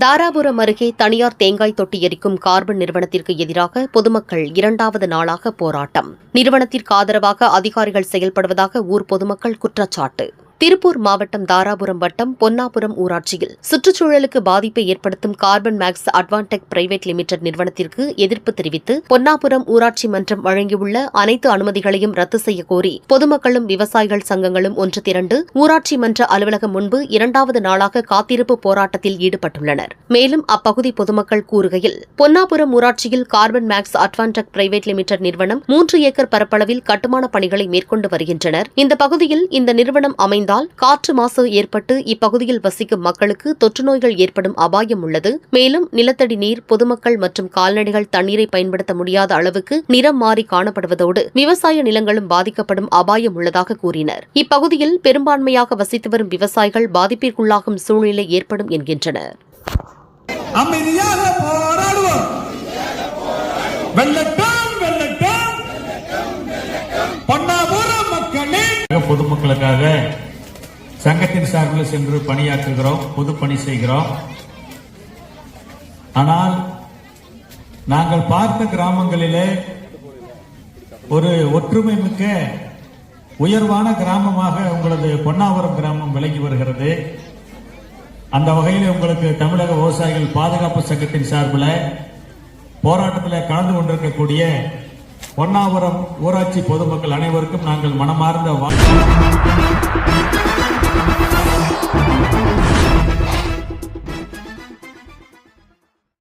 தாராபுரம் அருகே தனியார் தேங்காய் தொட்டி எரிக்கும் கார்பன் நிறுவனத்திற்கு எதிராக பொதுமக்கள் இரண்டாவது நாளாக போராட்டம். நிறுவனத்திற்கு ஆதரவாக அதிகாரிகள் செயல்படுவதாக ஊர் பொதுமக்கள் குற்றச்சாட்டு. திருப்பூர் மாவட்டம் தாராபுரம் வட்டம் பொன்னாபுரம் ஊராட்சியில். சுற்றுச்சூழலுக்கு பாதிப்பை ஏற்படுத்தும் Carbon Max Advantech private limited நிறுவனத்திற்கு எதிர்ப்பு தெரிவித்து பொன்னாபுரம் ஊராட்சி மன்றம் வழங்கியுள்ள அனைத்து அனுமதிகளையும் ரத்து செய்ய கோரி பொதுமக்களும் விவசாயிகள் சங்கங்களும் ஒன்று திரண்டு ஊராட்சி மன்ற அலுவலகம் முன்பு இரண்டாவது நாளாக காத்திருப்பு போராட்டத்தில் ஈடுபட்டுள்ளனர். மேலும் அப்பகுதி பொதுமக்கள் கூறுகையில் பொன்னாபுரம் ஊராட்சியில் Carbon Max Advantech private limited நிறுவனம் மூன்று ஏக்கர் பரப்பளவில் கட்டுமான பணிகளை மேற்கொண்டு வருகின்றனர். இந்த பகுதியில் இந்த நிறுவனம் அமைந்தால் காற்று மாசு ஏற்பட்டு இப்பகுதியில் வசிக்கும் மக்களுக்கு தொற்று நோய்கள் ஏற்படும் அபாயம் உள்ளது. மேலும் நிலத்தடி நீர் பொதுமக்கள் மற்றும் கால்நடைகள் தண்ணீரை பயன்படுத்த முடியாத அளவுக்கு நிறம் மாறி காணப்படுவதோடு விவசாய நிலங்களும் பாதிக்கப்படும் அபாயம் உள்ளதாக கூறினர். இப்பகுதியில் பெரும்பான்மையாக வசித்து வரும் விவசாயிகள் பாதிப்பிற்குள்ளாகும் சூழ்நிலை ஏற்படும் என்கின்றனர். அமைதியாக போராடுவோம். வெள்ளட்டும் வெள்ளட்டும் பொன்னாபுரம் மக்களே. பொதுமக்களுக்காக சங்கத்தின் சார்பில் சென்று பணியாற்றுகிறோம் பொதுப்பணி செய்கிறோம். ஆனால் நாங்கள் பார்த்த கிராமங்களிலே ஒரு ஒற்றுமை மிக்க உயர்வான கிராமமாக உங்களது பொன்னாவரம் கிராமம் விளங்கி வருகிறது. அந்த வகையில் உங்களுக்கு தமிழக விவசாயிகள் பாதுகாப்பு சங்கத்தின் சார்பில் போராட்டத்தில் கலந்து கொண்டிருக்கக்கூடிய பொன்னாவரம் ஊராட்சி பொதுமக்கள் அனைவருக்கும் நாங்கள் மனமார்ந்த வாழ்த்து